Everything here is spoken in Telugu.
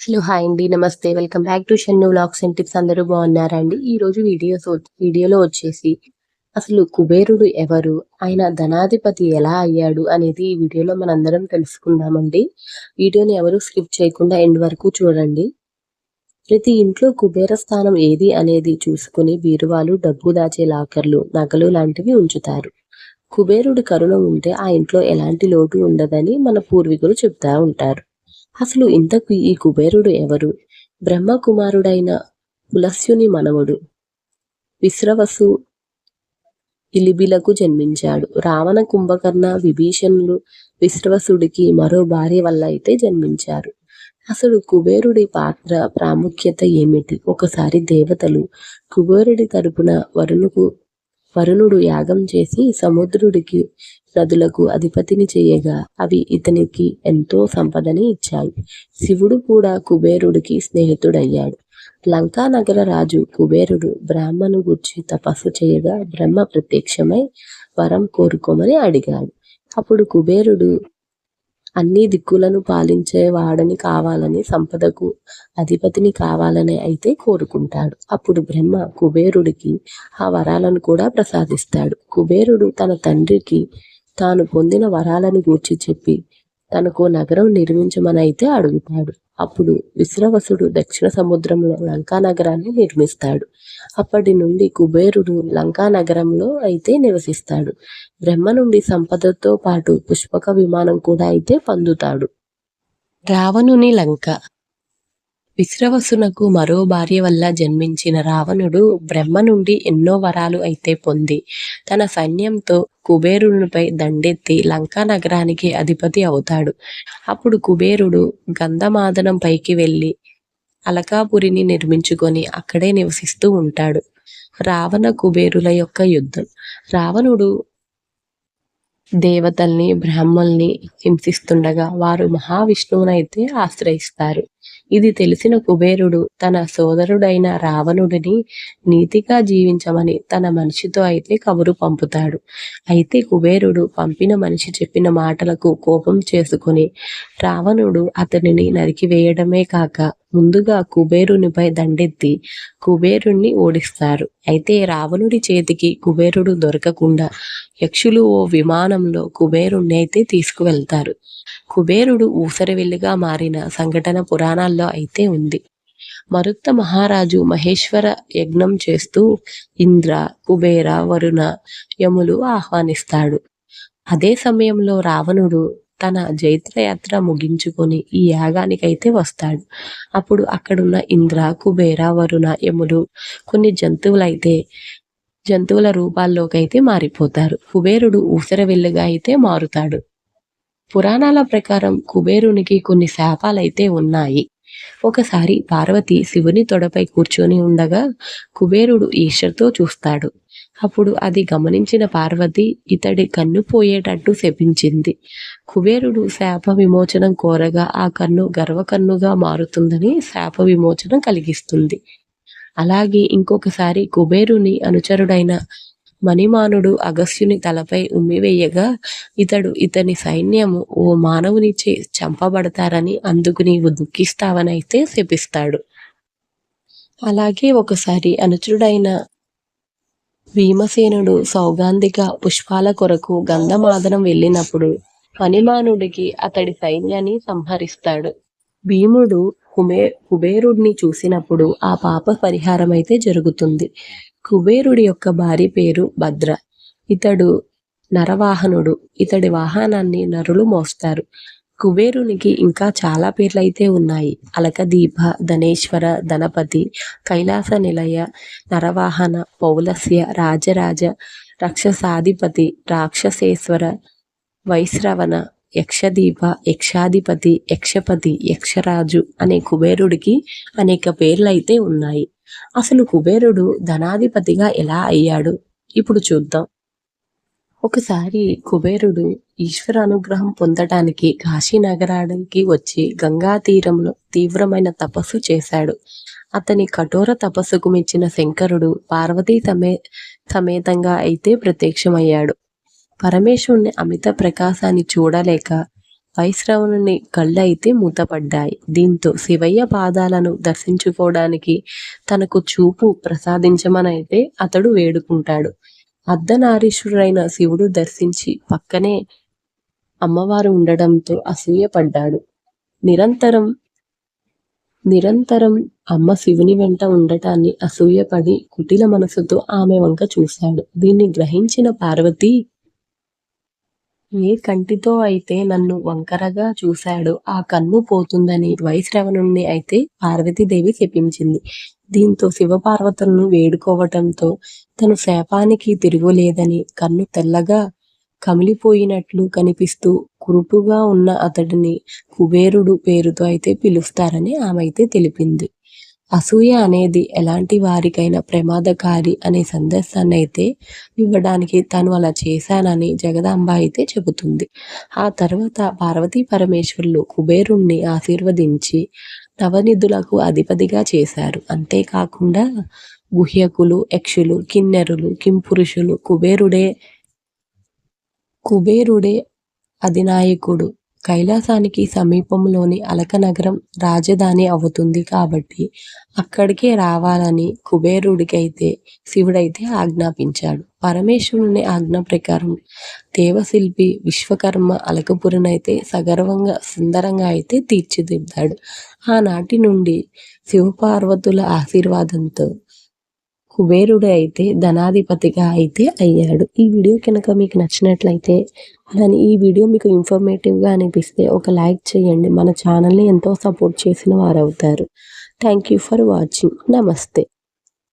హలో హాయ్ అండి. నమస్తే. Welcome back to Shannu vlogs and tips అందరూ బాగున్నారా అండి? ఈ రోజు వీడియోస్ వీడియోలో వచ్చేసి అసలు కుబేరుడు ఎవరు? ఆయన ధనాధిపతి ఎలా అయ్యాడు అనేది ఈ వీడియోలో మనందరం తెలుసుకుందామండి. వీడియోని ఎవరు స్కిప్ చేయకుండా ఎండ్ వరకు చూడండి. ప్రతి ఇంట్లో కుబేర స్థానం ఏది అనేది చూసుకుని బీరువాలు డబ్బు దాచే లాకర్లు నగలు లాంటివి ఉంచుతారు. కుబేరుడి కరుణ ఉంటే ఆ ఇంట్లో ఎలాంటి లోటు ఉండదని మన పూర్వీకులు చెప్తా ఉంటారు. అసలు ఇంతకు ఈ కుబేరుడు ఎవరు? బ్రహ్మ కుమారుడైన పులస్యుని మనవడు. విశ్రవసు ఇలిబిలకు జన్మించాడు. రావణ కుంభకర్ణ విభీషణులు విశ్రవసుడికి మరో భార్య వల్ల అయితే జన్మించారు. అసలు కుబేరుడి పాత్ర ప్రాముఖ్యత ఏమిటి? ఒకసారి దేవతలు కుబేరుడి తరపున వరుణుకు వరుణుడు యాగం చేసి సముద్రుడికి నదులకు అధిపతిని చేయగా అవి ఇతనికి ఎంతో సంపదని ఇచ్చాయి. శివుడు కూడా కుబేరుడికి స్నేహితుడయ్యాడు. లంకా నగర రాజు కుబేరుడు బ్రాహ్మణు గుర్చి తపస్సు చేయగా బ్రహ్మ ప్రత్యక్షమై వరం కోరుకోమని అడిగాడు. అప్పుడు కుబేరుడు అన్ని దిక్కులను పాలించేవాడని కావాలని సంపదకు అధిపతిని కావాలని అయితే కోరుకుంటాడు. అప్పుడు బ్రహ్మ కుబేరుడికి ఆ వరాలను కూడా ప్రసాదిస్తాడు. కుబేరుడు తన తండ్రికి తాను పొందిన వరాలని గూర్చి చెప్పి తనకు నగరం నిర్మించమని అయితే అడుగుతాడు. అప్పుడు విశ్రవసుడు దక్షిణ సముద్రంలో లంకా నగరాన్ని నిర్మిస్తాడు. అప్పటి నుండి కుబేరుడు లంకా నగరంలో అయితే నివసిస్తాడు. బ్రహ్మ నుండి సంపదతో పాటు పుష్పక విమానం కూడా అయితే పొందుతాడు. రావణుని లంక విశ్రవసునకు మరో భార్య వల్ల జన్మించిన రావణుడు బ్రహ్మ నుండి ఎన్నో వరాలు అయితే పొంది తన సైన్యంతో కుబేరునిపై దండెత్తి లంకా నగరానికి అధిపతి అవుతాడు. అప్పుడు కుబేరుడు గంధమాదనం పైకి వెళ్ళి అలకాపురిని నిర్మించుకొని అక్కడే నివసిస్తూ ఉంటాడు. రావణ కుబేరుల యొక్క యుద్ధం. రావణుడు దేవతల్ని బ్రాహ్మల్ని హింసిస్తుండగా వారు మహావిష్ణువునైతే ఆశ్రయిస్తారు. ఇది తెలిసిన కుబేరుడు తన సోదరుడైన రావణుడిని నీతిగా జీవించమని తన మనిషితో అయితే కబురు పంపుతాడు. అయితే కుబేరుడు పంపిన మనిషి చెప్పిన మాటలకు కోపం చేసుకుని రావణుడు అతనిని నరికివేయడమే కాక ముందుగా కుబేరునిపై దండెత్తి కుబేరుణ్ణి ఓడిస్తారు. అయితే రావణుడి చేతికి కుబేరుడు దొరకకుండా యక్షులు ఓ విమానంలో కుబేరుణ్ణి అయితే తీసుకువెళ్తారు. కుబేరుడు ఊసరవెల్లిగా మారిన సంఘటన పురాణాల్లో అయితే ఉంది. మరుత్త మహారాజు మహేశ్వర యజ్ఞం చేస్తూ ఇంద్ర కుబేర వరుణ యములు ఆహ్వానిస్తాడు. అదే సమయంలో రావణుడు తన జైత్రయాత్ర ముగించుకొని ఈ యాగానికైతే వస్తాడు. అప్పుడు అక్కడున్న ఇంద్ర కుబేర వరుణ యములు కొన్ని జంతువులైతే జంతువుల రూపాల్లోకైతే మారిపోతారు. కుబేరుడు ఊసరవెల్లుగా అయితే మారుతాడు. పురాణాల ప్రకారం కుబేరునికి కొన్ని శాపాలైతే ఉన్నాయి. ఒకసారి పార్వతి శివుని తొడపై కూర్చొని ఉండగా కుబేరుడు ఈశ్వర్తో చూస్తాడు. అప్పుడు అది గమనించిన పార్వతి ఇతడి కన్ను పోయేటట్టు శపించింది. కుబేరుడు శాప విమోచనం కోరగా ఆ కన్ను గర్వకన్నుగా మారుతుందని శాప విమోచనం కలిగిస్తుంది. అలాగే ఇంకొకసారి కుబేరుని అనుచరుడైన మణిమానుడు అగస్యుని తలపై ఉమ్మివేయగా ఇతడు ఇతని సైన్యము ఓ మానవునిచే చంపబడతారని అందుకు నీవు దుఃఖిస్తావని అయితే శపిస్తాడు. అలాగే ఒకసారి అనుచరుడైన భీమసేనుడు సౌగాంధిక పుష్పాల కొరకు గంధమాదనం వెళ్ళినప్పుడు మణిమానుడికి అతడి సైన్యాన్ని సంహరిస్తాడు. భీముడు కుమే కుబేరుడిని చూసినప్పుడు ఆ పాప పరిహారం అయితే జరుగుతుంది. కుబేరుడి యొక్క భార్య పేరు భద్ర. ఇతడు నరవాహనుడు. ఇతడి వాహనాన్ని నరులు మోస్తారు. కుబేరునికి ఇంకా చాలా పేర్లైతే ఉన్నాయి. అలకదీప ధనేశ్వర ధనపతి కైలాస నిలయ నరవాహన పౌలస్య రాజరాజ రక్షసాధిపతి రాక్షసేశ్వర వైశ్రవణ యక్షదీప యక్షాధిపతి యక్షపతి యక్షరాజు అనే కుబేరుడికి అనేక పేర్లైతే ఉన్నాయి. అసలు కుబేరుడు ధనాధిపతిగా ఎలా అయ్యాడు? ఇప్పుడు చూద్దాం. ఒకసారి కుబేరుడు ఈశ్వర అనుగ్రహం పొందటానికి కాశీ నగరానికి వచ్చి గంగా తీరంలో తీవ్రమైన తపస్సు చేశాడు. అతని కఠోర తపస్సుకు మెచ్చిన శంకరుడు పార్వతీ సమే సమేతంగా అయితే ప్రత్యక్షమయ్యాడు. పరమేశ్వరుని అమిత ప్రకాశాన్ని చూడలేక వైశ్రవణుని కళ్ళైతే మూతపడ్డాయి. దీంతో శివయ్య పాదాలను దర్శించుకోవడానికి తనకు చూపు ప్రసాదించమనైతే అతడు వేడుకుంటాడు. అర్ధనారీశ్వరుడైన శివుడు దర్శించి పక్కనే అమ్మవారు ఉండడంతో అసూయపడ్డాడు. నిరంతరం నిరంతరం అమ్మ శివుని వెంట ఉండటాన్ని అసూయపడి కుటిల మనసుతో ఆమె వంక చూశాడు. దీన్ని గ్రహించిన పార్వతి ఏ కంటితో అయితే నన్ను వంకరగా చూశాడో. ఆ కన్ను పోతుందని వైశ్రవణుణ్ణి అయితే పార్వతీదేవి చెప్పించింది. దీంతో శివపార్వతులను వేడుకోవటంతో తను శాపానికి తిరుగులేదని కన్ను తెల్లగా కమిలిపోయినట్లు కనిపిస్తూ కురుపుగా ఉన్న అతడిని కుబేరుడు పేరుతో అయితే పిలుస్తారని ఆమె అయితే తెలిపింది. అసూయ అనేది ఎలాంటి వారికైనా ప్రమాదకారి అనే సందేశాన్ని అయితే ఇవ్వడానికి తను అలా చేశానని జగదాంబ అయితే చెబుతుంది. ఆ తర్వాత పార్వతీ పరమేశ్వరులు కుబేరుణ్ణి ఆశీర్వదించి నవనిధులకు అధిపతిగా చేశారు. అంతేకాకుండా గుహ్యకులు యక్షులు కిన్నెరులు కింపురుషులు కుబేరుడే కుబేరుడే అధినాయకుడు కైలాసానికి సమీపంలోని అలకనగరం రాజధాని అవుతుంది కాబట్టి అక్కడికే రావాలని కుబేరుడికైతే శివుడైతే ఆజ్ఞాపించాడు. పరమేశ్వరుని ఆజ్ఞ ప్రకారం దేవశిల్పి విశ్వకర్మ అలకపురినైతే సగర్వంగా సుందరంగా అయితే తీర్చిదిద్దాడు. ఆనాటి నుండి శివపార్వతుల ఆశీర్వాదంతో కుబేరుడు అయితే ధనాధిపతిగా అయితే అయ్యాడు. ఈ వీడియో కనుక మీకు నచ్చినట్లయితే అలానే ఈ వీడియో మీకు ఇన్ఫర్మేటివ్గా అనిపిస్తే ఒక లైక్ చేయండి. మన ఛానల్ని ఎంతో సపోర్ట్ చేసిన వారు అవుతారు థ్యాంక్ యూ ఫర్ వాచింగ్ నమస్తే